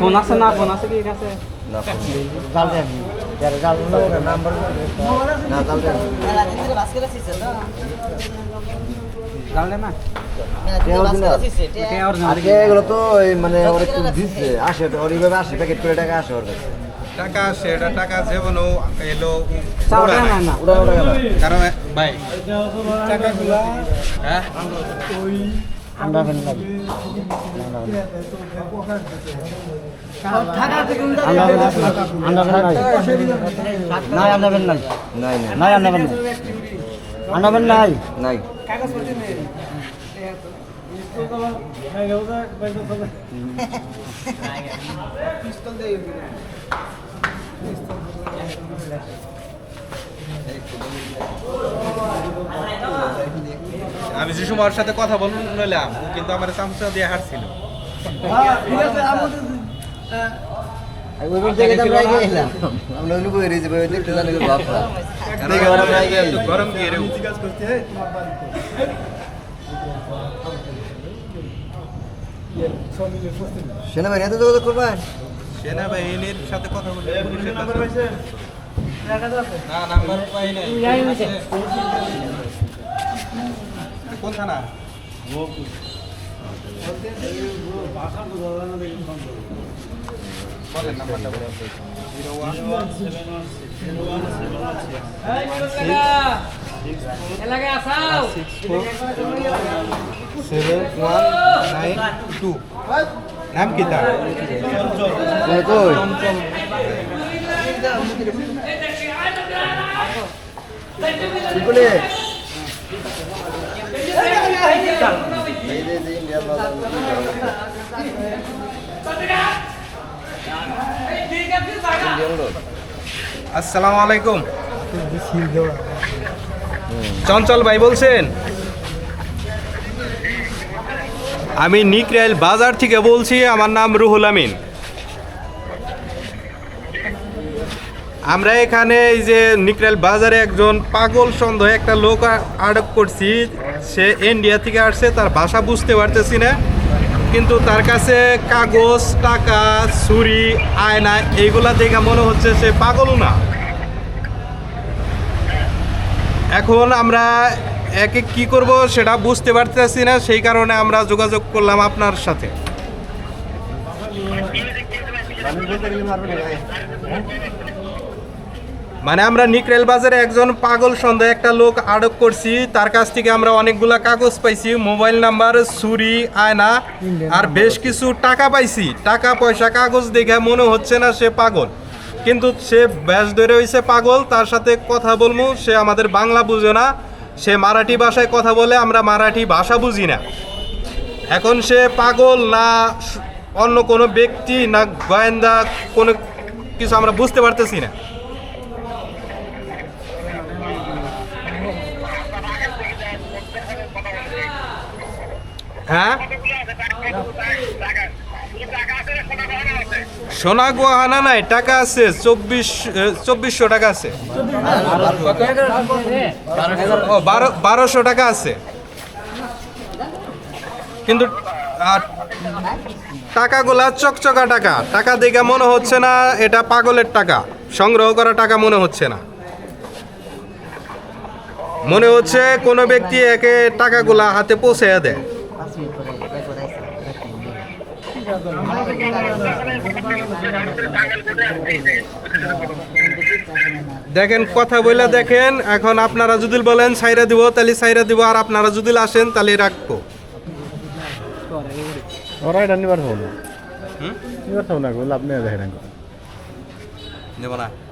Phone আছে না phone আছে কি এগুলো তো মানে ওরা একটু দিচ্ছে আসে ওর এইভাবে আসে প্যাকেট করে টাকা আসে ওর কাছে। টাকা আসে এটা টাকা যেমন এলো কারণ ভাই টাকাগুলা হ্যাঁ? নাই আনাবেন নাই। নাই নাই আনাবেন নাই আনাবেন নাই নাই আমি যে সময়ের সাথে কথা বললাম ও কিন্তু আমার চামচা দিয়ে হারছিল ওইবার দেখে তো আমরা আগে এলাম আমরা ওই বই রয়েছে বই দেখতে জানি বাপরা দেখে ওরা প্রায় গেল গরম দিয়ে রে সেনাবাহিনী এত যোগাযোগ করবেন সেনাবাহিনীর সাথে কথা বলে না নাম্বার পাই নাই কোন থানা বলেন নাম্বারটা বলেন zero one seven one nine two নাম কি তার কই কোনে এই যে যে ইন্ডিয়ার ইন্ডিয়ান লোক আসসালামু আলাইকুম চঞ্চল ভাই বলছেন, আমি নিকরাইল বাজার থেকে বলছি, আমার নাম রুহুল আমিন। আমরা এখানে এই যে নিকরাইল বাজারে একজন পাগল সন্দেহ একটা লোক আটক করছি, সে ইন্ডিয়া থেকে আসছে, তার ভাষা বুঝতে পারতেছি না, কিন্তু তার কাছে কাগজ, টাকা, ছুরি, আয়না, এইগুলা দেখে মনে হচ্ছে সে পাগলও না। এখন আমরা একে কি করব সেটা বুঝতে পারতেছি না, সেই কারণে আমরা যোগাযোগ করলাম আপনার সাথে। মানে আমরা নিকরেল বাজারে একজন পাগল সন্দেহ একটা লোক আটক করছি, তার কাছ থেকে আমরা অনেকগুলা কাগজ পাইছি, মোবাইল নাম্বার, ছুরি, আয়না, আর বেশ কিছু টাকা পাইছি। টাকা, পয়সা, কাগজ দেখে মনে হচ্ছে না সে পাগল। কিন্তু সে ব্যাস ধরে হয়েছে পাগল, তার সাথে কথা বলব সে আমাদের বাংলা বুঝে না। সে মারাঠি ভাষায় কথা বলে, আমরা মারাঠি ভাষা বুঝি না। এখন সে পাগল না, অন্য কোনো ব্যক্তি না গোয়েন্দা, কোনো কিছু আমরা বুঝতে পারতেছি না। হ্যাঁ? সোনা গহনা নাই, টাকা আছে, চব্বিশ চব্বিশশো টাকা আছে। ও, বারো, বারোশো টাকা আছে। কিন্তু টাকাগুলা চকচকা টাকা। টাকা দেখে মনে হচ্ছে না এটা পাগলের টাকা। সংগ্রহ করা টাকা মনে হচ্ছে না। মনে হচ্ছে কোনো ব্যক্তি একে টাকাগুলা হাতে পৌঁছে দেয়। দেখেন কথা বলে দেখেন এখন আপনারা যদি বলেন সাইরা দিব তাহলে সাইরা দিব আর আপনারা যদি আসেন তাহলে রাখব। ওরা এটা নিবার হব না। নিবার হব না লাভ নেই দেখেন দেব না। ওসি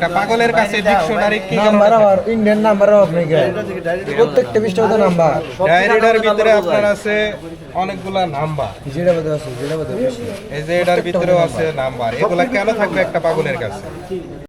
একটা পাগলের কাছে ডিকশনারি কি নাম্বার আর ইন্ডিয়ান নাম্বার আপনি প্রত্যেকটা বিষয় তো নাম্বার ডায়েরিটার ভিতরে আপনার আছে অনেকগুলা নাম্বার যেটা বাদ আছে যেটা আছে। এই যে এটার ভিতরেও আছে নাম্বার এগুলা কেন থাকবে একটা পাগলের কাছে?